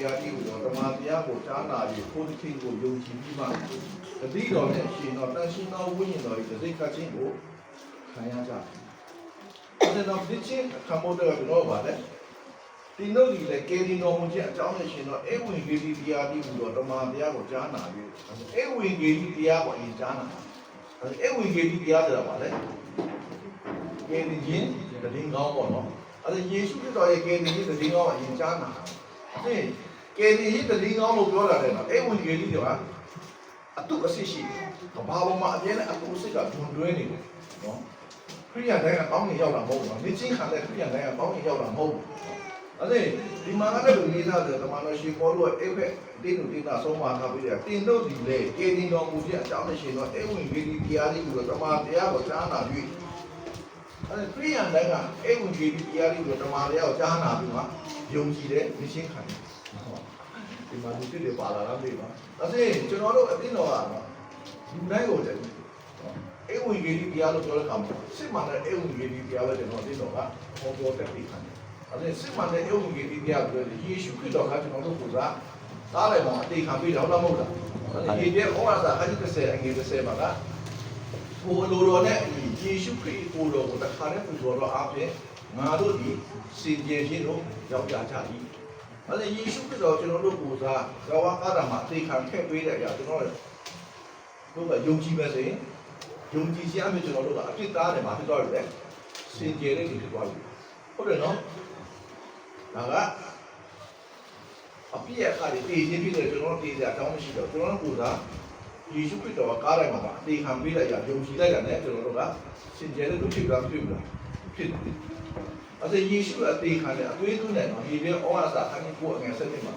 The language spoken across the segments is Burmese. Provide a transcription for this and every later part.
တရားကြီးကိုတော့ဓမ္မတရားကိုကြားနာပြီးကိုယ်တစ်ချိန်ကိုယုံကြည်ပြီးမှတတိတော်နဲ့ရှင်တော်တန်ရှင်တော်ဝိညာဉ်တော်ရဲ့စိတ်ကချင်းကိုခံရကြတယ်။အဲ့တော့ဒီချင်းခံဖို့တော့ကျွန်တော်ပါလေဒီနို့ဒီလေကေဒီတော်မူခြင်းအကြောင်းနဲ့ရှင်တော်အေဝံဂေလိတရားကြီးကိုတော့ဓမ္မတရားကိုကြားနာပြီးအေဝံဂေလိတရားကိုအရင်ကြားနာအေဝံဂေလိတရားဆိုတာပါလေကေဒီချင်းတည်င်းကောင်းပေါ့နော်အဲ့ဒါယေရှုခရစ်တော်ရဲ့ကေဒီချင်းတည်င်းကောင်းအရင်ကြားနာအဲ့ ကေဒီချင်းတည်င်းကောင်းလို့ပြောတာလေနော်အေဝံဂေလိတွေကအတုအစစ်ရှိတယ်ဘာပေါ်မှာအပြင်းနဲ့အတုအစစ်ကဒွန်တွဲနေတယ်နော်ခရိယန်တိုင်းကကောင်းနေရောက်တာမဟုတ်ဘူး။မြချင်းခံတဲ့ခရိယန်တိုင်းကကောင်းနေရောက်တာမဟုတ်ဘူး။အဲ့ဒီဒီမှာလည်းလူကြီးသားတွေတမန်တော်ရှင်ပေါ်လို့အဲ့ဖက်တင်းတို့တင်းတာဆုံးမထားပြီးတယ်။တင်းတို့ဒီလေကေဒီတော်မူပြအကြောင်းနဲ့ရှင်တော့အဲ့ဝင်ကြီးဒီတရားလေးကိုတမန်တရားကိုကြားနာပြီးအဲ့ဒီခရိယန်တိုင်းကအဲ့ဝင်ကြီးဒီတရားလေးကိုတမန်တရားကိုကြားနာပြီးမှယုံကြည်တဲ့မြချင်းခံတယ်။ ဒီမှာလူတွေပါလာတာမေးပါ။ဒါဆိုရင်ကျွန်တော်တို့အတင်းတော်ကတော့လူတိုင်းကိုတယ်အေဝံဂေလိတရားလို့ပြောတဲ့အခါမှာစစ်မှန်တဲ့အေဝံဂေလိတရားပဲကျွန်တော်သိတော့ကဟောပြောတတ်ပြီးခံတယ်။အဲဒါစစ်မှန်တဲ့အေဝံဂေလိတရားပြောတယ်ယေရှုခရစ်တော်ကကျွန်တော်တို့ကိုစားသားလိုက်မှာအသေးခံပြီးတော့လားမဟုတ်လား။အဲဒီယေပြဩဝါဒအကြီး30အငယ်30မှာကဘိုလိုတော်နဲ့ယေရှုခရစ်ကိုတော်ကိုတခါနဲ့ပူဇော်တော်အားဖြင့်ငါတို့ဒီစင်ကြယ်ခြင်းတို့ရောက်ကြကြ၏။ အဲဒါယေရှုခရစ်တော်ကျွန်တော်တို့ကိုစားဇောဝါကားတာမှာအသေးခံထည့်ပေးတဲ့အရာကျွန်တော်တို့ကယုံကြည်ပဲဆိုရင်ယုံကြည်ရှားမျိုးကျွန်တော်တို့ကအပြစ်သားတယ်မှာဖြစ်သွားပြီလေစင်ကြယ်တဲ့တွေဖြစ်သွားပြီဟုတ်တယ်နော်ဒါကအပြည့်အခါတွေတည်ခြင်းဖြစ်တယ်ကျွန်တော်တို့တည်ကြအကြောင်းမရှိတော့ကျွန်တော်တို့ကိုယ်စား ယေရှုခရစ်တော်ကကားတိုင်းမှာအသေးခံပေးလိုက်ရယုံကြည်လိုက်တာနဲ့ကျွန်တော်တို့ကစင်ကြယ်တဲ့လူဖြစ်တာဖြစ်ဘူးလားဖြစ်တယ်အဲ့ဒါယေရှုအသေးခံတဲ့အသွေးသွင်းတယ်နော်ဒီပြဩဝါဒအခန်းကြီး9အငယ်7မှာ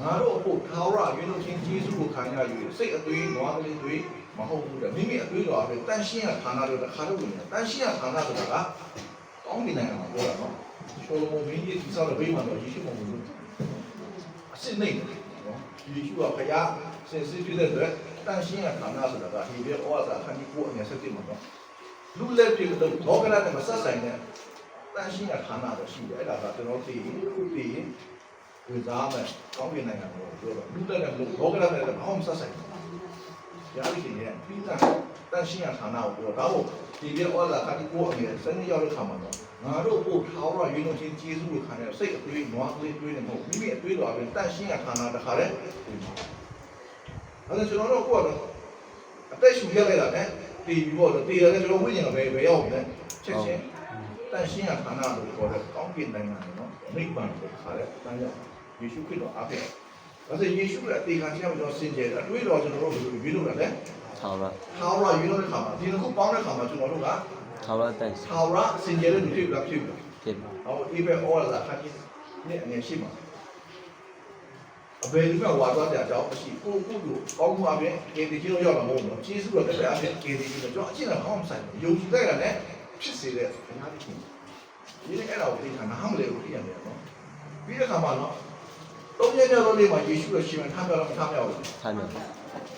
ငါတို့အဖို့ထာဝရရွေးလို့ချင်းယေရှုကိုခံရယူစိတ်အသွေးနွားကလေးတွေမဟုတ်ဘူးတဲ့မိမိအသွေးတော်အပြင်တန်ရှင်းရဌာနတွေတစ်ခါတော့ဝင်တယ်တန်ရှင်းရဌာနဆိုတာကကောင်းကင်နိုင်ငံမှာပြောတာနော်ရှောလမုန်မင်းကြီးဒီစားတဲ့ဘေးမှာတော့ယေရှုမဟုတ်ဘူးအစစ်နေတယ်နော်ယေရှုကဘုရားစင်စစ်ပြတဲ့အတွက်တန်ရှင်းရဌာနဆိုတာကဟေဘဲဩဝါဒအခန်းကြီး9အငယ်7မှာတော့လူလက်ပြလို့ဒေါကနာနဲ့မဆက်ဆိုင်တဲ့တန်ရှင်းရဌာနတော့ရှိတယ်အဲ့ဒါကကျွန်တော်သိရင်ခုသိရင်ဝိသားမယ်ကောင်းကင်နိုင်ငံကိုပြောတော့လူလက်နဲ့ဒေါကနာနဲ့ဘာမှမဆက်ဆိုင်ဘူးရားလိခင်ရဲ့ပြီးသားတန်ရှင်းရဌာနကိုပြောတော့ဒါကိုဒီပြဩဇာခတိကိုအငယ်စနေရောက်တဲ့ခါမှာတော့ငါတို့ပို့ထာဝရရွေးလို့ချင်းကျေးဇူးကိုခံတဲ့စိတ်အသွေးနွားကလေးတွေးနေမဟုတ်မိမိအသွေးတော်အပြင်တန်ရှင်းရဌာနတခါတဲ့အဲ့ ဒါကျွန်တော်တို့ကိုကတော့အသက်ရှူခဲ့လိုက်တာနဲ့တည်ပြီးတော့တည်ရတယ်ကျွန်တော်ဝိညာဉ်ကပဲပဲရောက်နေချက်ချင်းတန်ရှင်းရဌာနလို့ခေါ်တဲ့ကောင်းကင်နိုင်ငံနော်နိဗ္ဗာန်ကိုခါတဲ့တန်ရောက်ယေရှုခရစ်တော်အားဖြင့်ဒါဆိုယေရှုရဲ့အသေးခံခြင်းကိုကျွန်တော်စင်ကြယ်အတွေးတော်ကျွန်တော်တို့ဘယ်လိုရွေးလို့လဲထာဝရထာဝရယူလို့တဲ့ခါမှာဒီတစ်ခုပေါင်းတဲ့ခါမှာကျွန်တော်တို့ကထာဝရတန်ရှင်းထာဝရစင်ကြယ်တဲ့လူဖြစ်လာဖြစ်ပြီဖြစ်ပြီ။ဟောဒီဘက်ဩဝါဒခါကြီးနဲ့အနေရှိမှာ အဘယ်ဒီမှာဝါသွားကြကြောင်းမရှိကိုကိုကိုကောင်းမှုအပြင်ကေဒီကြီးတော့ရောက်လာမဟုတ်ဘူး။ကျေးဇူးတော်တက်တဲ့အပြင်ကေဒီကြီးတော့ကျွန်တော်အကျင့်တော်ကောင်းဆိုင်ယုံကြည်တဲ့ကလည်းဖြစ်စေတဲ့ဘုရားသခင်။ဒီနေ့အဲ့ဒါကိုသိတာနားမလဲဘူးသိရတယ်နော်။ပြီးတဲ့ခါမှာနော်သုံးရက်ကျော်လေးမှာယေရှုရဲ့ရှင်ထားပြောတော့မထားပြောဘူးထားမြောက်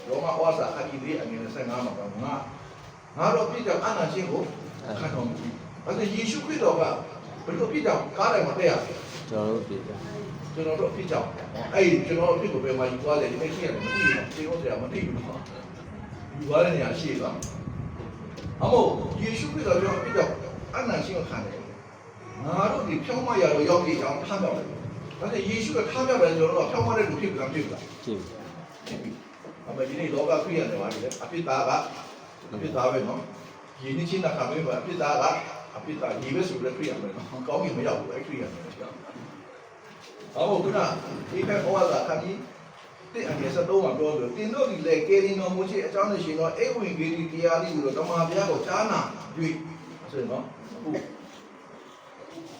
ရောမဩဇာအခကြီးလေးအငယ်15မှာကငါငါတို့ပြည့်ကြောင်အနာချင်းကိုခံတော်မူပြီ။အဲဒါယေရှုခရစ်တော်ကဘယ်လိုပြည့်ကြောင်ကားတိုင်းမှာတက်ရလဲကျွန်တော်တို့ပြည်ပြ။ ကျွန်တော်တို့ပြည့်ကြောင်အဲ့ဒီကျွန်တော်တို့ပြည့်ကိုဘယ်မှာယူသွားလဲဒီနေ့ရှိရတယ်မသိဘူး။ဒီလိုဆရာမသိဘူးနော်။ယူသွားတဲ့နေရာရှိပါ။အမို့ယေရှုခရစ်တော်ကြောင့်ပြည့်ကြောင်အနာချင်းကိုခံတယ်။ငါတို့ဒီဖြောင်းမရတော့ရောက်ပြီးကြောင်ထားပြောက်တယ်။ဒါဆိုယေရှုကထားပြောက်တယ်ကျွန်တော်တို့ကဖြောင်းမတဲ့လူဖြစ်ကြဖြစ်ကြဖြစ်ပြီ။အမေဒီနေ့လောကခရိယန်တွေပါလေအပြစ်သားကအပြစ်သားပဲနော်။ယဉ်ချင်းတာခံလို့ပဲအပြစ်သားကအပြစ်သားဒီပဲဆိုတဲ့ခရိယန်ပဲနော်။ကောင်းကင်မရောက်ဘူးအဲ့ခရိယန်ပဲ ကြောက်။အော်ခုနဒီဘက်ဩဝါဒခန်းကြီးတဲ့အနေဆက်တော့မှာပြောလို့တင်တို့ဒီလေကေရင်တော်မူချေအကြောင်းနဲ့ရှင်တော့အိဝင်ဂေဒီတရားလေးကိုတော့တမန်ဘုရားကိုကြားနာတွေ့ဆိုရင်နော်အခု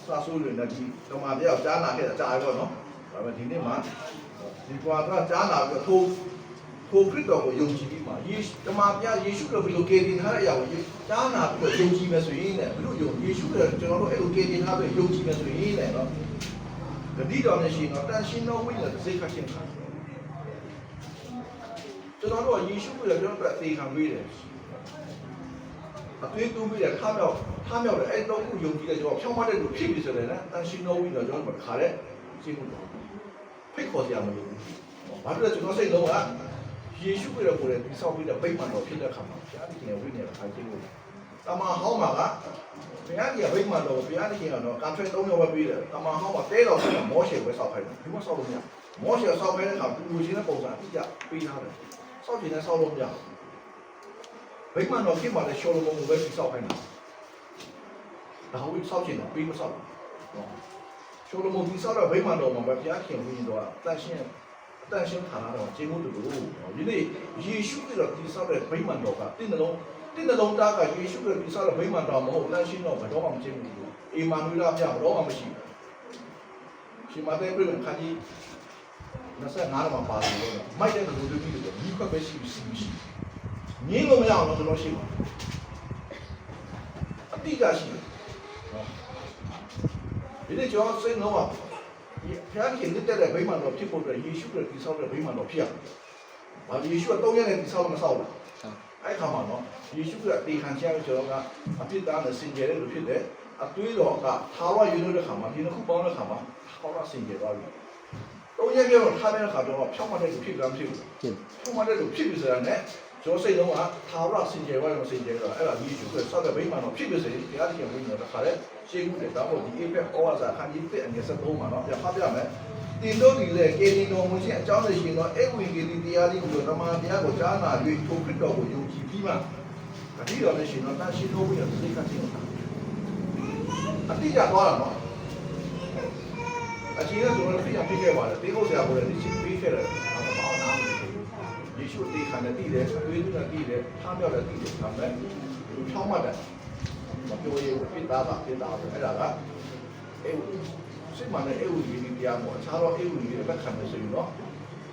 စာဆိုးတွေနဲ့ဒီတမန်ဘုရားကိုကြားနာခဲ့တာကြားရောနော်ဒါပေမဲ့ဒီနေ့မှာဒီကွာကကြားနာပြီးထိုးထိုခရစ်တော်ကိုယုံကြည်ပြီးမှယေရှုတမန်ဘုရားယေရှုကိုဘယ်လိုကေရင်ထားတဲ့အရာကိုကြားနာပြီးယုံကြည်မယ်ဆိုရင်လည်းဘယ်လိုယုံယေရှုကကျွန်တော်တို့အဲ့လိုကေရင်ထားပြီးယုံကြည်မယ်ဆိုရင်လည်းနော် ဂတိတော်နဲ့ရှင်တော့တန်ရှင်းသောဝိညာဉ်တစ်စိတ်ခတ်ခြင်းခံတယ်ကျွန်တော်တို့ကယေရှုကိုလည်းကျွန်တော်တို့အသေးခံပေးတယ်အသွေးတူးပြီးတဲ့ခါမြောက်ခါမြောက်တဲ့အဲ့တော့ခုယုံကြည်တဲ့ကျွန်တော်ဖြောင်းမတဲ့လူဖြစ်ပြီဆိုတယ်နော်တန်ရှင်းသောဝိညာဉ်ကျွန်တော်တို့ခါတဲ့ရှင်းမှုတော်ဖိတ်ခေါ်ကြမလို့ဘာဖြစ်လဲကျွန်တော်စိတ်လုံးကယေရှုခရစ်တော်ကိုယ်တိုင်ဆောက်ပြီးတဲ့ဗိမာန်တော်ဖြစ်တဲ့ခါမှာဘုရားသခင်ရဲ့ဝိညာဉ်ကိုအားကြီးလို့ တမန်ဟောင်းမှာကဘုရားကြီးရဲ့ဗိမာန်တော်ကိုဘုရားသခင်ကတော့ကန်ထရက်၃ရောက်ပဲပြီးတယ်တမန်ဟောင်းမှာတဲတော်ကမောရှေပဲဆောက်ခိုင်းတယ်ဒီမှာဆောက်လို့မရမောရှေဆောက်ခိုင်းတဲ့ခါသူလူချင်းတဲ့ပုံစံအတိအကျပေးထားတယ်ဆောက်ချင်တဲ့ဆောက်လို့မရဗိမာန်တော်ဖြစ်မှာလဲရှောလမုန်ကိုပဲဆောက်ခိုင်းတာဒါဟိုဆောက်ချင်တယ်ပြီးမဆောက်ဘူးရှောလမုန်ဒီဆောက်တဲ့ဗိမာန်တော်မှာပဲဘုရားခင်ဝိညာဉ်တော်ကတန်ရှင်းအတန်ရှင်းဌာနတော်ကျေမှုတူတူဒီနေ့ယေရှုခရစ်တော်ဒီဆောက်တဲ့ဗိမာန်တော်ကတင့်တယ်လုံး တင့်တယ်လုံးသားကယေရှုခရစ်ဒီဆောက်တဲ့ဗိမာန်တော်မဟုတ်တန်ရှင်းတော့ဘယ်တော့မှမကျေမှုဘူးအေမာနွေလာပြဘယ်တော့မှမရှိဘူးရှင်မဿဲပြည့်ခါကြီး25မှာပါတယ်လို့မိုက်တဲ့လူတွေပြီးတော့ဒီခွက်ပဲရှိရှိရှိငင်းလို့မရအောင်တော့ကျွန်တော်ရှိပါအတိအကျရှိတယ်နော်ဒီနေ့ကျွန်တော်စိတ်လုံးပါဖျားခင်လက်တဲ့ဗိမာန်တော်ဖြစ်ဖို့အတွက်ယေရှုခရစ်ဒီဆောက်တဲ့ဗိမာန်တော်ဖြစ်ရမယ်။ဘာယေရှုကတောင်းရတဲ့ဒီဆောက်မဆောက်ဘူးဆောက်။ အဲ့ခါမှာနော်ယေရှုကတေခံချရတဲ့ကျွန်တော်ကအပြစ်သားနဲ့စင်ကြယ်တဲ့လူဖြစ်တယ်။အသွေးတော်ကထာဝရယူလို့တဲ့ခါမှာဒီနှစ်ခုပေါင်းတဲ့ခါမှာထာဝရစင်ကြယ်သွားပြီ။တောင်းရပြတော့ထားတဲ့ခါတော့ဖြောင်းမတဲ့လူဖြစ်ကြမ်းဖြစ်ဘူးဖြစ်။ဖြောင်းမတဲ့လူဖြစ်ပြီဆိုတာနဲ့ကျွန်တော်စိတ်လုံးကထာဝရစင်ကြယ်သွားတယ်စင်ကြယ်တော့အဲ့ဒါယေရှုကဆောက်တဲ့ဗိမာန်တော်ဖြစ်ပြီဆိုရင်တရားရှင်ဝိညာဉ်တော်ခါတဲ့ရှေးခုတဲ့တောင်းလို့ဒီအိဖက်ဩဝါစာခန်းကြီးတစ်အငယ်73မှာနော်ပြဖတ်ပြမယ်။ တင်တို့ဒီလေကေတင်တော်မူခြင်းအကြောင်းတွေရှင်တော့အေဝံဂေလိတရားလေးကိုဓမ္မတရားကိုကြားနာ၍ထိုခရစ်တော်ကိုယုံကြည်ပြီးမှအတိတော်နဲ့ရှင်တော့တန်ရှင်းလို့ပြီးတော့စိတ်ကတိအောင်အတိကျသွားတာနော်အချင်းကကျွန်တော်ပြပြခဲ့ပါတယ်တေဟုတ်ဆရာကိုလည်းဒီချင်းပြီးခဲ့တယ်အမမောင်းနာယေရှုတေခါနဲ့တည်တယ်အသွေးသွင်းနဲ့တည်တယ်ထားမြောက်နဲ့တည်တယ်ဒါပေမဲ့လူချောင်းမှတ်တယ်မပြောရဘူးပြစ်သားပါပြစ်သားပဲအဲ့ဒါကအေဝ စိတ်မှန်တဲ့အေဝကြီးဒီတရားပေါ့အခြားတော့အေဝကြီးတွေလက်ခံမယ်ဆိုရင်တော့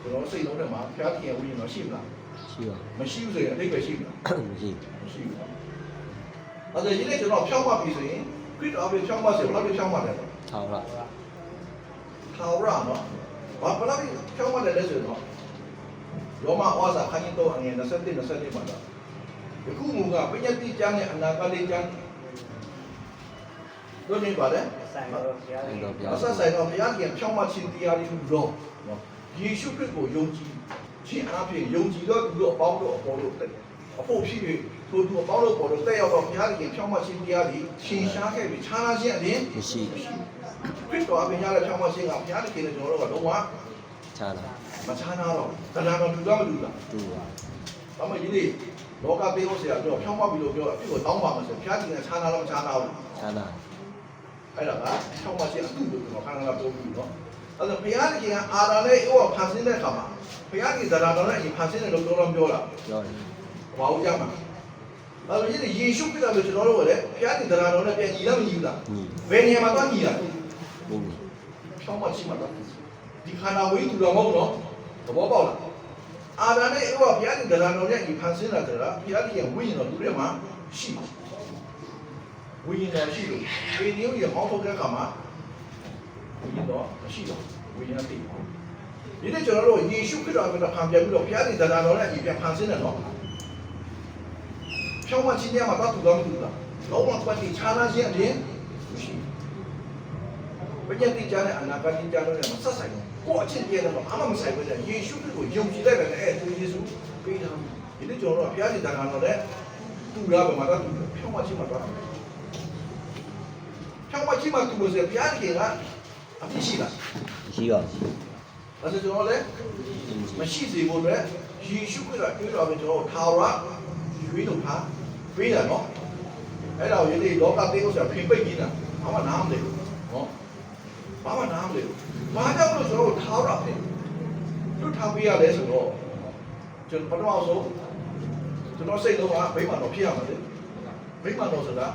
ကျွန်တော်စိတ်လုံးထဲမှာဖျားခင်ဝိညာဉ်တော့ရှိမလားရှိပါမရှိဘူးဆိုရင်အတိတ်ပဲရှိမလားမရှိမရှိဘူး။အဲ့ဒါကြီးလေကျွန်တော်ဖြောင်းမှပြီဆိုရင်ခရစ်တော်အပြင်ဖြောင်းမှဆိုရင်ဘယ်လောက်ဖြောင်းမှလဲတော့ထောက်ရထာဝရနော်။ဘာဘယ်လောက်ဖြောင်းမှလဲလဲဆိုတော့ရောမဩဇာခန်းကြီးတော့အငယ်27 27မှာတော့ယခုမူကပညာတိကျမ်းနဲ့အနာဂတ်ကျမ်း တို့နေပါလေဆိုင်တော့ဘုရားဆိုင်ကြီးတော်ပြအဆက်ဆိုင်တော့ဘုရားကြီးဖြောင်းမှခြင်းတရားလေးလို့တော့နော်ယေရှုခရစ်ကိုယုံကြည်ခြင်းအပြင်ယုံကြည်တော့သူတို့အပေါင်းတို့အပေါ်တို့အဖို့ဖြစ်ပြီးထိုသူအပေါင်းတို့ပေါ်တို့တက်ရောက်တော့ဘုရားကြီးဖြောင်းမှခြင်းတရားလေးရှင်းရှားခဲ့ပြီးခြားနာခြင်းအပြင်မရှိခရစ်တော်အပြင်ရတဲ့ဖြောင်းမှခြင်းကဘုရားသခင်နဲ့ကျွန်တော်တို့ကတော့ဝချာတာမခြားနာတော့တရားတော်တူတော့မတူလားတူပါ။ဘာမှဒီနေ့လောကပေးဖို့ဆရာပြောဖြောင်းမှပြီးလို့ပြောအဖြစ်ကိုတောင်းပါမယ်ဆိုဘုရားသခင်ကခြားနာတော့မခြားနာဘူးချာတာ။ အဲ့ဒါကဖြောင်းမှခြင်းအတူတူကျွန်တော်ခန္ဓာကပြောပြီးနော်။အဲ့ဒါဘုရားသခင်ကအာရနဲ့အိုးကဖန်ဆင်းတဲ့အခါမှာဘုရားသခင်တရားတော်နဲ့အရင်ဖန်ဆင်းတယ်လို့ပြောတော့ပြောတာပြောတယ်။ဘာလို့ကြမှာ။အဲ့ဒါကြီးယေရှုခရစ်တော်ကိုကျွန်တော်တို့ကလည်းဘုရားသခင်တရားတော်နဲ့ပြန်ညီလားမညီဘူးလားညီ။ဘယ်နေရာမှာသွားညီလား။မင်းညီဖြောင်းမှရှိမှတော့ဒီခန္ဓာဝိတူတော်မဟုတ်တော့သဘောပေါက်လားအာရနဲ့အဲ့ဘုရားရှင်တရားတော်နဲ့ဒီဖန်ဆင်းတာတရားဘုရားရှင်ဝိညာဉ်တော်သူထဲမှာရှိ ဝိညာဉ်တော်ရှိလို့ဒီနည်းရဟောထုတ်တဲ့အခါမှာဝိညာဉ်တော်မရှိတော့ဝိညာဉ်တည်ဒီနေ့ကျွန်တော်တို့ယေရှုခရစ်တော်ကဖန်ပြပြီးတော့ဘုရားရှင်တရားတော်နဲ့ဒီပြန်ဖန်ဆင်းတယ်နော်ဖြောင်းမှချင်းများမှာတော့သူတော်မတူလားလုံးဝပတ်တိခြားနာခြင်းအပြင်မရှိဘူးပညာတိကျမ်းနဲ့အနာဂတ်တိကျမ်းတို့နဲ့မဆက်ဆိုင်ဘူးကိုယ့်အချင်းပြည့်တယ်မှာအမှမဆိုင်ဘူးလေယေရှုခရစ်ကိုယုံကြည်လိုက်တယ်အဲ့သူယေရှုပေးတာဒီနေ့ကျွန်တော်တို့ကဘုရားရှင်တန်ခါတော်နဲ့တူရပါမှာတော့တူဖြောင်းမချင်းမှာတော့ ဖြောင်းမချင်းမှာတူလို့ဆိုဘုရားရှင်ကအပြစ်ရှိလားရှိပါအဲ့ဒါကျွန်တော်လည်းမရှိစေဖို့အတွက်ယေရှုခရစ်ကတွေ့တော်ပြီးကျွန်တော်ထာဝရရွေးလို့ထားပေးတာနော်အဲ့ဒါကိုယနေ့လောကသေးလို့ဆိုတာဖိပိတ်နေတာဘာမှနားမလဲဘူးနော်ဘာမှနားမလဲဘူး။ဘာကြောင့်လို့ကျွန်တော်တို့ထားရလဲ။တို့ထားပေးရလဲဆိုတော့ကျွန်တော်ပထမဆုံးကျွန်တော်စိတ်လုံးကဗိမာန်တော်ဖြစ်ရမှာလေ။ဗိမာန်တော်ဆိုတာ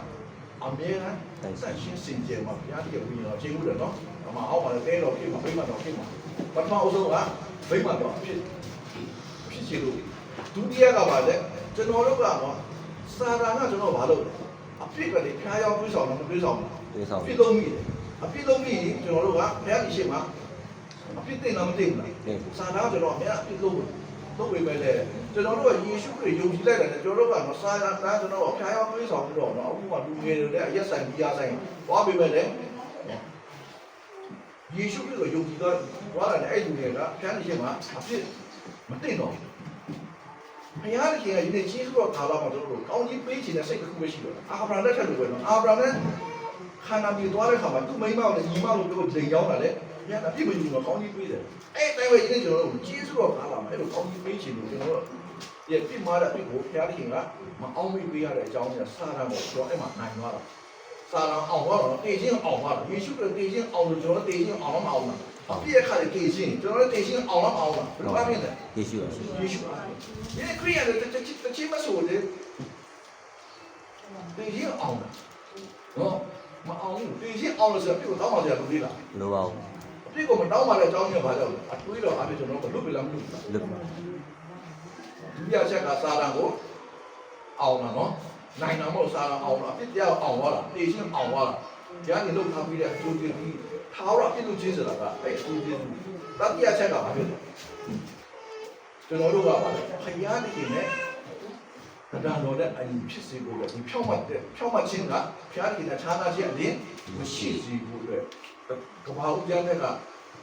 အမြဲတမ်းဆက်ရှင်းစင်ကြယ်မှာဘုရားတကယ်ဝိညာဉ်တော်ချိန်မှုတယ်နော်။အမအောက်မှာလည်းတဲတော်ဖြစ်မှာဗိမာန်တော်ဖြစ်မှာပထမဆုံးကဗိမာန်တော်ဖြစ်ဖြစ်ချင်လို့ဒုတိယကပါလေကျွန်တော်တို့ကတော့စာရာကကျွန်တော်ဘာလုပ်လဲအဖြစ်ကလေးဖျားရောက်တွေးဆောင်တော့မတွေးဆောင်ဘူးပြေဆောင်အပြစ်လုံးမိတယ်အပြစ်လုံးမိရင်ကျွန်တော်တို့ကဘုရားကြီးရှိမှာအပြစ်သိလားမသိဘူးလားတယ်စာသားကျွန်တော်အများအပြစ်လုံး လုံးဝေပဲလေကျွန်တော်တို့ကယေရှုခရစ်ယုံကြည်လိုက်တယ်ကျွန်တော်တို့ကတော့စာသားကျွန်တော်တို့ဖျားရောက်တွေးဆောင်ပြီးတော့နော်အခုမှလူငယ်တွေလည်းအရက်ဆိုင်ပြီးရဆိုင်သွားပြီပဲလေယေရှုခရစ်ကိုယုံကြည်တော့ဘွားတယ်အဲ့လူတွေကဖျားနေခြင်းမှာအဖြစ်မသိတော့ဘုရားသခင်ကယနေ့ကြီးဆိုတော့ခါလာမှာတို့တို့ကောင်းကြီးပေးခြင်းနဲ့စိတ်တစ်ခုပဲရှိတော့အာဗြဟံလက်ထက်လိုပဲနော်အာဗြဟံနဲ့ခန္ဓာပြေသွားတဲ့ခါမှာသူ့မိန်းမကိုလည်းညီမလို့ပြောလိန်ရောက်လာ တယ်ဘုရားကပြည့်မယူတော့ကောင်းကြီးပေးတယ်အဲ့တိုင်းပဲယနေ့ကျွန်တော်တို့ကြီးဆိုတော့ခါလာမှာအဲ့လိုကောင်းကြီးပေးခြင်းလို့ကျွန်တော်တို့ရဲ့ပြစ်မှားတဲ့အဖြစ်ကိုဘုရားသခင်ကမအောင်မေ့ပေးရတဲ့အကြောင်းနဲ့စာရံကိုကျွန်တော်အဲ့မှာနိုင်သွားတာစာရန်အောင်သွားတော့တေချင်းအောင်သွားတော့ယေရှုကတေချင်းအောင်လို့ကျွန်တော်တေချင်းအောင်မအောင်လားအပြည့်အခါတေချင်းကျွန်တော်တေချင်းအောင်မအောင်လားဘယ်လိုအဖြစ်လဲယေရှုပါယေရှုအားဒီခရီးရတဲ့တချစ်တချစ်မဆိုတဲ့တေချင်းအောင်လားနော်မအောင်ဘူးတေချင်းအောင်လို့ဆိုတော့ပြည့်ကိုတောင်းပါစရာလူလေးလားလိုပါဘူး အပြည့်ကိုမတောင်းပါတဲ့အကြောင်းကဘာကြောင့်လဲအတွေးတော့အပြည့်ကျွန်တော်ကလွတ်ပြီလားမလွတ်ဘူးလားလွတ်ဒုတိယချက်ကစာရန်ကိုအောင်လားနော်နိုင်တာမဟုတ်စာရန်အောင်လားအပြစ်တရားအောင်သွားလားတေချင်းအောင်သွားလားကြားနေလို့ထားပြီးတဲ့အကျိုးကျေးဇူးထာဝရအပြစ်လို့ချင်းစတာကအဲ့အကျိုးကျေးဇူးတတိယချက်ကဘာဖြစ်လဲကျွန်တော်တို့ကပါလေခရီးတည်နေတရားတော်တဲ့အရင်ဖြစ်စေဖို့လေဒီဖြောင်းမှတ်တဲ့ဖြောင်းမှတ်ခြင်းကဖျားတည်တဲ့ဌာနချင်းအရင်မရှိစေဖို့လေ ကဘာဦးကျမ်းတဲ့က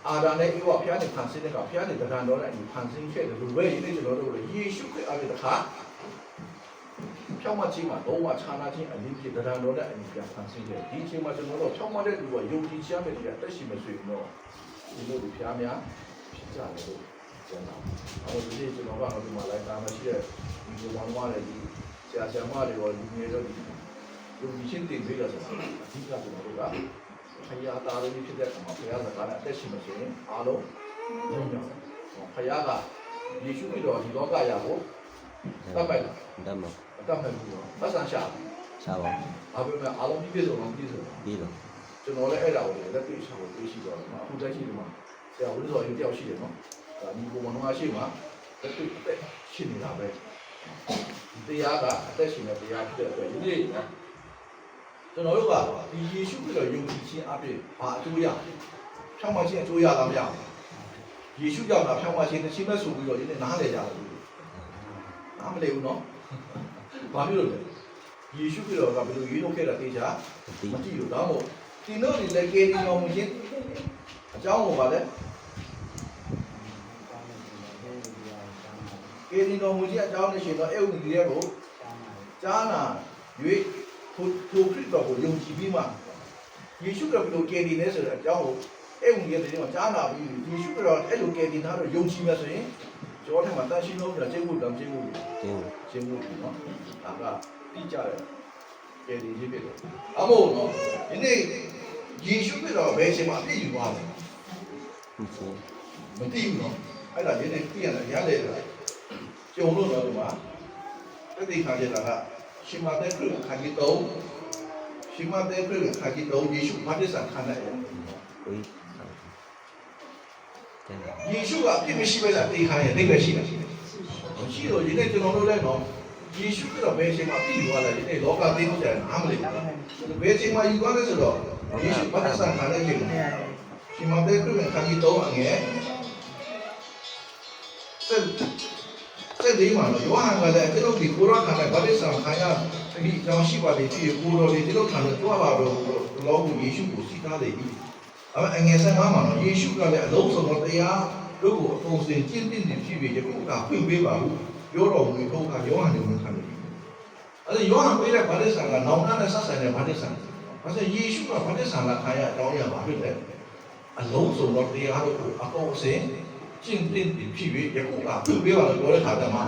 အာဒါနဲ့ဧဝဖျားနေဖန်ဆင်းတဲ့ကဖျားနေတရားတော်တဲ့အရင်ဖန်ဆင်းခဲ့တယ်လို့ပဲဒီနေ့ကျွန်တော်တို့ယေရှုခရစ်အားဖြင့်တခါဖြောင်းမှတ်ခြင်းမှာတော့ဝါဌာနချင်းအရင်ဖြစ်တရားတော်တဲ့အရင်ပြန်ဖန်ဆင်းခဲ့ဒီအချိန်မှာကျွန်တော်တို့ဖြောင်းမှတ်တဲ့လူကယုံကြည်ခြင်းမဲ့တရားတက်ရှိမဆွေတော့ဒီလိုဖျားများဖြစ်ကြတယ်လို့ကျမ်းတော်အဲ့ဒီကျွန်တော်ကတော့ဒီမှာလိုက်တာမရှိတဲ့ဒီလိုဝမ်းဝါတဲ့ဒီဆရာဆရာမတွေရောလူငယ်တို့ဒီလူကြီးချင်းတင်ပေးရဆိုတာအဓိကကျွန်တော်တို့က ခရီးအားသားလေးဖြစ်တဲ့အခါမှာဘုရားစကားနဲ့အသက်ရှင်မဆိုရင်အားလုံးလုံးကြောင်းဘုရားကယေရှုခရစ်တော်ဒီလောကရာကိုတတ်ပိုက်တတ်မှာအတတ်မဲ့ဘူးတော့ပတ်စံရှာရှာပါဘာပဲမဲ့အားလုံးပြည့်စုံအောင်ပြည့်စုံပြီးတော့ကျွန်တော်လည်းအဲ့ဒါကိုလက်တွေ့ရှာဖို့သိရှိတော့တယ်အခုတက်ရှိတယ်မှာဆရာဝိဇ္ဇော်ရင်တယောက်ရှိတယ်နော်ဒါဒီပုံမှန်တော့ရှိမှာလက်တွေ့အသက်ရှိနေတာပဲဒီတရားကအသက်ရှင်တဲ့တရားဖြစ်တဲ့အတွက်ဒီနေ့နော် ကျွန်တော်တို့ကဒီယေရှုခရစ်တော်ယုံကြည်ခြင်းအပြင်ဘာအကျိုးရဖြောင်းမခြင်းအကျိုးရတာမရဘူးယေရှုကြောင့်တာဖြောင်းမခြင်းတစ်ချိန်မဲ့ဆိုပြီးတော့ဒီနေ့နားလည်ကြတယ်နားမလည်ဘူးနော်ဘာဖြစ်လို့လဲယေရှုခရစ်တော်ကဘယ်လိုရွေးလို့ခဲ့တာသိချာဒီမကြည့်လို့ဒါမို့ဒီတို့ဒီလက်ကေဒီတော်မူခြင်းအကြောင်းကိုပါလေကေဒီတော်မူခြင်းအကြောင်းနဲ့ရှင်တော့အဲ့ဥဒီရဲ့ကိုကြားနာ၍ ထိုထိုခရစ်တော်ကိုယုံကြည်ပြီးမှယေရှုကဘယ်လိုကေဒီလဲဆိုတဲ့အကြောင်းကိုအဲ့ဥဒီရဲ့တဲ့မှာကြားနာပြီးယေရှုကတော့အဲ့လိုကေဒီသားတော့ယုံကြည်မယ်ဆိုရင်ကျောင်းထဲမှာတန်ရှင်းလို့ပြကျင့်ဖို့တမ်းကျင့်ဖို့ကျင်းကျင်းဖို့နော်ဒါကတိကျတယ်ကေဒီကြီးဖြစ်တယ်အမို့နော်ဒီနေ့ယေရှုခရစ်တော်ဘယ်ချိန်မှာအပြည့်ယူသွားလဲမချင်းမသိဘူးနော်အဲ့ဒါဒီနေ့ပြရတယ်ရလေတယ်ကျုံလို့တော့ဒီမှာတတိခါကျတာက ရှင်မတဲ့ခရစ်ခါကြီးတော့ရှင်မတဲ့ခရစ်ခါကြီးတော့ယေရှုဘာတစ္ဆာခံတယ်ကိုကြီးကျင်းယေရှုကအပြည့်မရှိပဲလားတေခါရဲ့အိဗယ်ရှိတယ်ရှိတော့ဒီနေ့ကျွန်တော်တို့လည်းနော်ယေရှုကတော့ဘယ်ချိန်မှာပြည့်သွားလဲဒီနေ့လောကသိဖို့ကြတယ်အားမလေးဘယ်ချိန်မှာယူ သွားလဲဆိုတော့ယေရှုဘာတစ္ဆာခံတဲ့ချိန်မှာရှင်မတဲ့ခရစ်ခါကြီးတော့အငယ်ဆက်ဆက်ဒီမှာနော်ယောဟန်ကလည်းကျွန်တော်ဒီကိုရောခံတဲ့ဘာတစ္ဆာခံရဒီကြောင့်ရှိပါတယ်ဒီကိုရောဒီလိုခံလို့ကြွားပါတော့လောကယေရှုကိုစီးကားတယ်ပြီအမအငယ်ဆက်မှာမှာနော်ယေရှုကလည်းအလုံးစုံသောတရားတို့ကိုအကုန်စင်ကျင့်တင်နေဖြစ်ပြီးယခုကဖွင့်ပေးပါဘူးပြောတော်မူဘုရားယောဟန်ကိုဝန်ခံတယ်အဲ့ဒါယောဟန်ပေးတဲ့ဗာဒိဆန်ကနောင်တနဲ့ဆက်ဆိုင်တဲ့ဗာဒိဆန်ဘာလို့ယေရှုကဗာဒိဆန်လာခါရအကြောင်းရပါဖြစ်တယ်အလုံးစုံသောတရားတို့ကိုအကုန်စင် ကျင့်တင်နေဖြစ်ပြီးယခုကဖွင့်ပေးပါလို့ပြောတဲ့ခါတည်းမှာ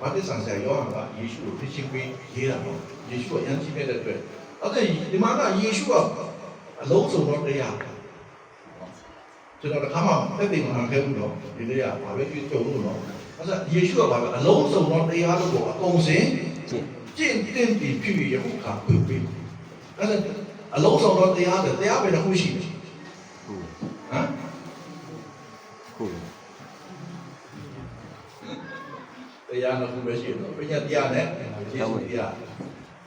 ဗာဒိဆန်ဆရာယောဟန်ကယေရှုကိုဖြစ်ချင်းပေးရေးတာပေါ့ယေရှုကယဉ်ကျေးတဲ့အတွက်အဲ့ဒါဒီမှာကယေရှုကအလုံးစုံသောတရားကျွန်တော်တခါမှတက်သိမှမခဲ့ဘူးတော့ဒီနေ့ကဘာပဲကြုံလို့တော့အဲ့ဒါယေရှုကဘာလဲအလုံးစုံသောတရားတို့ကိုအကုန်စင်ကျင်းကျင့်တင်ပြီးဖြစ်ပြီးယခုခါပြပြီးအဲ့ဒါအလုံးစုံသောတရားတွေတရားပဲတစ်ခုရှိတယ်ခုဟမ် ခုတရားနှစ်ခုပဲရှိတယ်ပညာတရားနဲ့ယေရှုတရား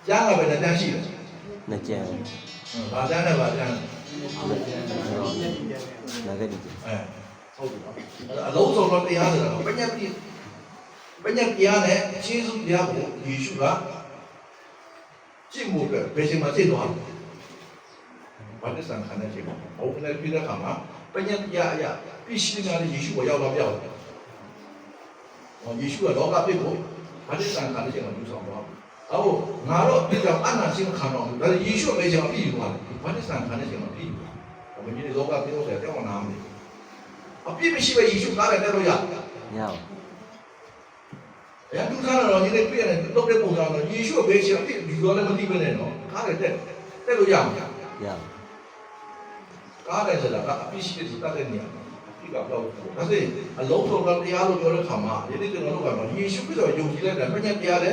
ကြားကပဲတစ်တန်းရှိတယ်နှစ်ကျန်ဘာတန်းနဲ့ဘာတန်းနာဂတိကျအဲဟုတ်ပြီနော်အလုံးစုံသောတရားဆိုတာပညာတိပညာတရားနဲ့ယေရှုတရားကိုယေရှုကကျင့်မှုအတွက်ဘယ်ချိန်မှကျင့်သွားလဲဘာသစ္စာခံတဲ့ချိန်မှာဘုံနဲ့ပြတဲ့ခါမှာ ပညာတရားအရာပြည့်စုံတဲ့ယေရှုကိုရောက်တော့ပြောက်တယ်ဟောယေရှုကလောကပြည့်ဖို့ဘာသစ္စာခံတဲ့ချိန်မှာယူဆောင်တော့အော်ငါတော့ပြကြောင်အနာရှင်းခံတော့ဒါယေရှုပဲချိန်မှာပြည့်ယူသွားတယ်ဘာသစ္စာခံတဲ့ချိန်မှာပြည့်ယူတာဘုရားလောကပြည့်ဖို့တဲ့တောင်းနာမယ်အပြည့်မရှိပဲယေရှုကားတယ်တဲ့လို့ရရအောင်။အဲဒုက္ခတော့ဒီနေ့ပြည့်ရတယ်တော့တဲ့ပုံစံတော့ယေရှုဘေးရှင်အဖြစ်ဒီလိုလည်းမသိဘဲနဲ့နော်။ကားတယ်တက်တက်လို့ရမှာရအောင်။ ကားတယ်ဆိုတာကအပြစ်ရှိတဲ့တတ်တဲ့နေရာမှာဒီကတော့ဒါဆိုအလုံးစုံတော့တရားလို့ပြောတဲ့ခါမှာဒီနေ့ကျွန်တော်တို့ကတော့ယေရှုခရစ်တော်ယုံကြည်လိုက်တာပညာတရားလဲ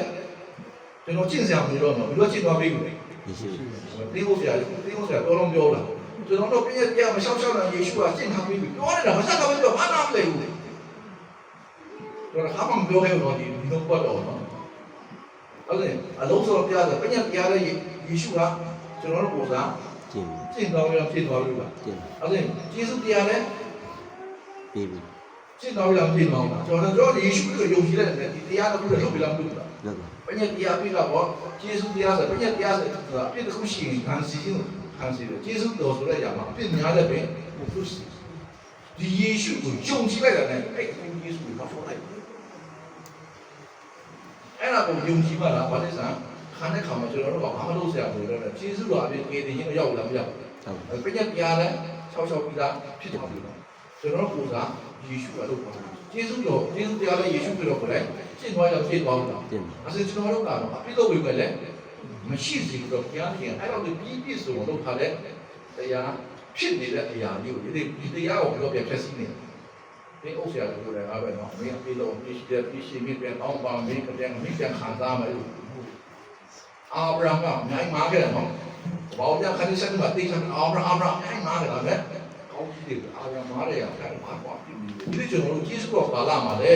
ကျွန်တော်ကျင့်စရာမလိုတော့ဘူးဘယ်လိုကျင့်သွားပြီလဲယေရှု။ဒီဟုတ်စရာဒီဟုတ်စရာတော်တော်ပြောလာ။ကျွန်တော်တို့ပညာတရားမရှောက်ရှောက်တဲ့ယေရှုကကျင့်ထားပြီးပြောနေတာမဆက်တော့ဘူးဘာနာမလဲဘူး။ကျွန်တော်ဟာမပြောခဲ့တော့ဒီဒီတော့တော့နော်။ဟုတ်တယ်အလုံးစုံပြရတယ်ပညာပြရတဲ့ယေရှုကကျွန်တော်တို့ပုံစံ ကျင့်ကျင့်တော်ရဖြစ်သွားလို့ပါကျင့်ဟုတ်တယ်ယေရှုတရားနဲ့ပြီးပြီကျင့်တော်ရဖြစ်သွားတာကျွန်တော်တို့ယေရှုကိုယုံကြည်တဲ့ဒီတရားတစ်ခုလည်းလုပ်ပြလာမှုတာလောက်ပါပညာတရားပြီးတော့ယေရှုတရားဆိုပညာတရားဆိုတာအပြစ်တစ်ခုရှိရင်ခံစီခြင်းခံစီတယ်ယေရှုတော်ဆိုတဲ့အရာမှာအပြစ်များတဲ့ပင်ဘုသူစီဒီယေရှုကိုယုံကြည်လိုက်တဲ့အဲ့ဒီယေရှုကိုဘာလို့လိုက်အဲ့ဒါကိုယုံကြည်မှလားဘာလဲဆို ခါတဲ့ခါမှာကျွန်တော်တို့ကဘာမှလုပ်စရာမလိုတော့ဘူးယေရှုတော်အပြစ်ကေတင်ခြင်းရောက်လာမရောက်ဟုတ်ပညာတရားလည်း၆၆ပြီးသားဖြစ်သွားပြီတော့ကျွန်တော်ကိုယ်စားယေရှုကလုပ်ပါတယ်ယေရှုတော်ယေရှုတရားလည်းယေရှုပြောကိုယ်တိုင်ရှင်းသွားရောက်ဖြစ်သွားလို့ကျင့်အဲဒါကျွန်တော်တို့ကတော့အပြစ်လုပ်ပြီးပဲလေမရှိစီတော့ဘုရားခင်အဲ့တော့ဒီပြီးပြည့်စုံလုပ်ထားတဲ့တရားဖြစ်နေတဲ့အရာမျိုးဒီဒီတရားကိုပြောပြဖြတ်စည်းနေတယ်ဒီဥစ္စာကိုလည်းအားပဲနော်မင်းအပြစ်လုပ်ပြီးရှိတဲ့ပြီးရှိပြီးပြန်အောင်ပါမင်းကတည်းကမင်းပြန်ခံစားမယ်လို့ အာဗြဟံကအများကြီးမားခဲ့တယ်နော်ဘာလို့ပြန်ခဏဆက်မှာတိတ်ချင်အာဗြဟံအာဗြဟံအများကြီးမားတယ်ဒါပဲကောင်းကြည့်တယ်အာဗြဟံမားတယ်ရတယ်ဘာကွာဒီကျွန်တော်တို့ကျေးဇူးတော်ပါလာမှာလေ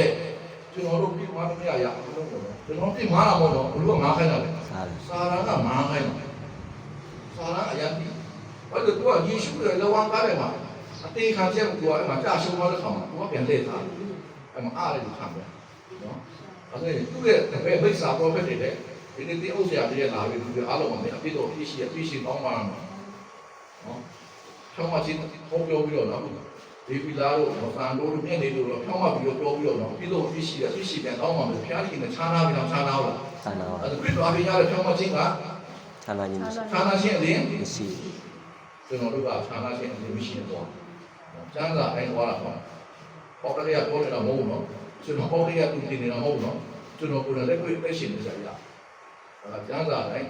ကျွန်တော်တို့ပြီးမှမရရအောင်လုပ်တယ်ကျွန်တော်ပြင်မားတာမဟုတ်တော့ဘလို့ငါခိုင်းတာလေစားတယ်စာရကမာခိုင်းတာစာရအရင်ဒီဘာလို့သူကယေရှုရဲ့လောကကားထဲမှာအသေးခံချက်ကိုသူကအဲ့မှာကြာရှုံးသွားတဲ့ခါမှာသူကပြန်လက်ထားအဲ့မှာအားလည်းခံတယ်နော်အဲ့ဒါသူ့ရဲ့တပည့်မိစ္ဆာပရောဖက်တွေလည်း ဒီနေ့ဒီဥစ္စာတွေလာပြီးသူအားလုံးမှာအပြစ်တော်ပြည့်ရှိအပြည့်ရှိကောင်းပါမှာနော်ဆောင်းမချင်းဟောပြောပြီးတော့နော်ဒီပီလာတို့မဆန်တို့မြင့်နေတို့တော့ဖြောင်းမပြီးတော့ပြောပြီးတော့နော်ပြည့်တော်ပြည့်ရှိအပြည့်ရှိပြန်ကောင်းပါမယ်ဖျားခင်နဲ့ခြားနာပြီးတော့ခြားနာဟုတ်လားဆန္ဒပါအဲ့ဒါခရစ်တော်အပြင်ရတဲ့ဖြောင်းမချင်းကဆန္ဒခြင်းမရှိဌာနရှင်အရင်မရှိကျွန်တော်တို့ကဌာနရှင်အရင်မရှိတော့ကျမ်းစာတိုင်းသွားတာပေါ့ပေါ့ကလေးကပြောနေတာမဟုတ်ဘူးနော်ကျွန်တော်ပေါ့ကလေးကသူတင်နေတာမဟုတ်ဘူးနော်ကျွန်တော်ကိုယ်လည်းကိုယ်လက်ရှင်နေကြရ အဲကျမ်းစာတိုင်း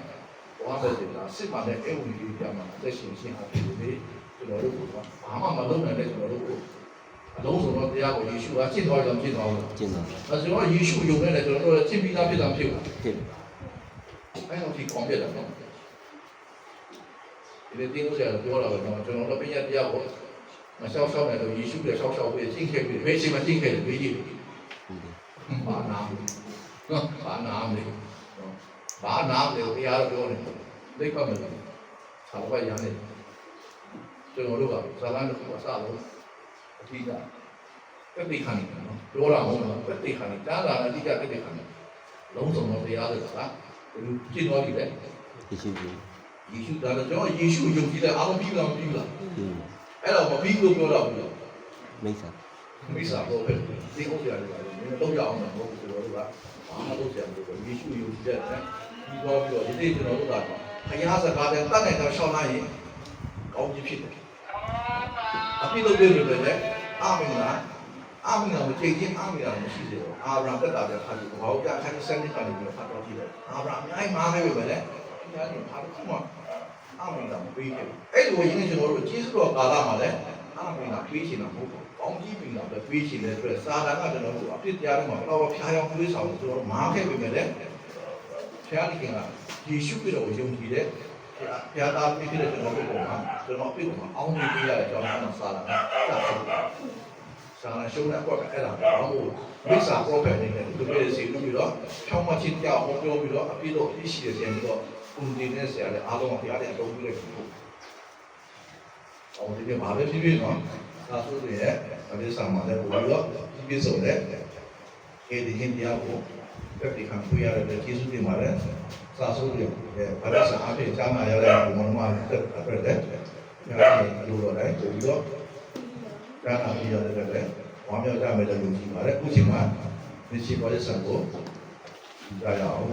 သွားတဲ့စီလားစစ်မှန်တဲ့အဲ့ဝင်ကြီးပြမှာလက်ရှင်ရှင်အဖြစ်ဒီကျွန်တော်တို့ကဘာမှမလုပ်နိုင်တဲ့ကျွန်တော်တို့အလုံးစုံသောတရားကိုယေရှုကကျင့်တော်ကြောင့်ကျင့်တော်လို့ကျင့်တော့အဲကျွန်တော်ယေရှုယုံနေတဲ့ကျွန်တော်တို့ကျင့်ပြီးသားဖြစ်တာဖြစ်ဘူးဖြစ်အဲ့တော့ဒီကောင်းပြတယ်နော်ဒီနေ့တင်းဥစ္စာပြောတာပဲနော်ကျွန်တော်တို့ပညာတရားကိုမလျှောက်လျှောက်နဲ့တော့ယေရှုရဲ့လျှောက်လျှောက်ပြီးကျင့်ခဲ့ပြီးဘယ်ချိန်မှကျင့်ခဲ့တယ်ဘေးကြီးဟုတ်တယ်ဘာနာမလဲနော်ဘာနာမလဲနော် ဘာနာမလဲတရားတော်ပြောနေတယ်သိပါမလားသာဘရရနေကျွန်တော်တို့ကဇာလန်တစ်ခုအစလုံးအထီးကပက်တိခဏနေနော်ပြောတာမဟုတ်ဘူးပက်တိခဏနေကြားတာအတိအကျပက်တိခဏနေလုံးစုံတော့တရားတွေကဘယ်လိုကျင့်တော်ပြီလဲယေရှုကြီးယေရှုဒါတော့ကျွန်တော်ယေရှုယုံကြည်တဲ့အားလုံးပြီးလားမပြီးလားပြီးအဲ့တော့မပြီးလို့ပြောတော့ဘူးမိစ္ဆာမိစ္ဆာတော့ပဲဒီဟုတ်ကြတယ်ကွာဒီတော့ရအောင်တော့ဟုတ်ကျွန်တော်တို့ကဘာမှလုပ်ကြမလို့ယေရှုယုံကြည်တဲ့ ပြီးတော့ပြီးတော့ဒီနေ့ကျွန်တော်တို့ကတော့ခရီးစကားတဲ့တတ်နိုင်တော့ရှောင်းလိုက်ရင်ကောင်းကြီးဖြစ်တယ်အပြစ်လုပ်ပြီးလို့လည်းအာမင်လားအာမင်လားမချိန်ချင်းအာမင်လားမရှိသေးဘူးအာဗြဟံတက်တာပြခါပြီးဘာလို့ကြခါစနေကနေပြီးဖတ်တော့ကြည့်တယ်အာဗြဟံအများကြီးမားခဲ့ပြီပဲလေဒီကနေဖတ်တော့မှအာမင်လားမပေးခဲ့ဘူးအဲ့လိုရင်းကျွန်တော်တို့ကျေးဇူးတော်ကာလမှာလည်းအာမင်လားပေးချင်တာမဟုတ်ဘူးကောင်းကြီးပြီလားပဲပေးချင်တဲ့အတွက်စာတန်ကကျွန်တော်တို့အပြစ်တရားတွေမှာဘယ်တော့ဖျားယောင်းတွေးဆောင်ကျွန်တော်တို့မားခဲ့ပြီပဲလေ ဖျားလိခင်ကယေရှုပြတော်ကိုယုံကြည်တဲ့ဘုရားသားပြည့်တဲ့ကျွန်တော်တို့ပေါ်မှာကျွန်တော်ပြည့်မှာအောင်းနေပြရတဲ့အကြောင်းကိုစာတန်ကစတယ်စာရရှုံးတဲ့ကွက်ကအဲ့ဒါဘာလို့မိစ္ဆာပရောဖက်နေတယ်သူပြည့်စီပြီးတော့ဖြောင်းမချင်းကြောက်ဟောပြောပြီးတော့အပြည့်တော့ပြည့်ရှိတဲ့ဆရာကြီးတော့ပုံတင်တဲ့ဆရာလည်းအားလုံးကဘုရားတဲ့အတော်ကြီးလိုက်ပြီ။အော်ဒီကဘာပဲဖြစ်ဖြစ်နော်။သာသုတွေရဲ့အပြည့်ဆောင်မှာလည်းဘုရားတော့ပြည့်စုံတဲ့အဲဒီဟင်းတရားကို ပြည့်ခံဖွေရတဲ့ကျေးဇူးတင်ပါတယ်။သာသုတွေရဲ့ဗရစအားဖြင့်ဈာနာရတဲ့ဘုံမမတက်အတွက်လည်းညာရင်အလိုတော်တိုင်းပို့ပြီးတော့ဒါနာပြီးရတဲ့လည်းဝါမြောက်ကြမယ်လို့ယုံကြည်ပါတယ်အခုချိန်မှာဒီရှိပေါ်ရဆန်ကိုကြားရအောင်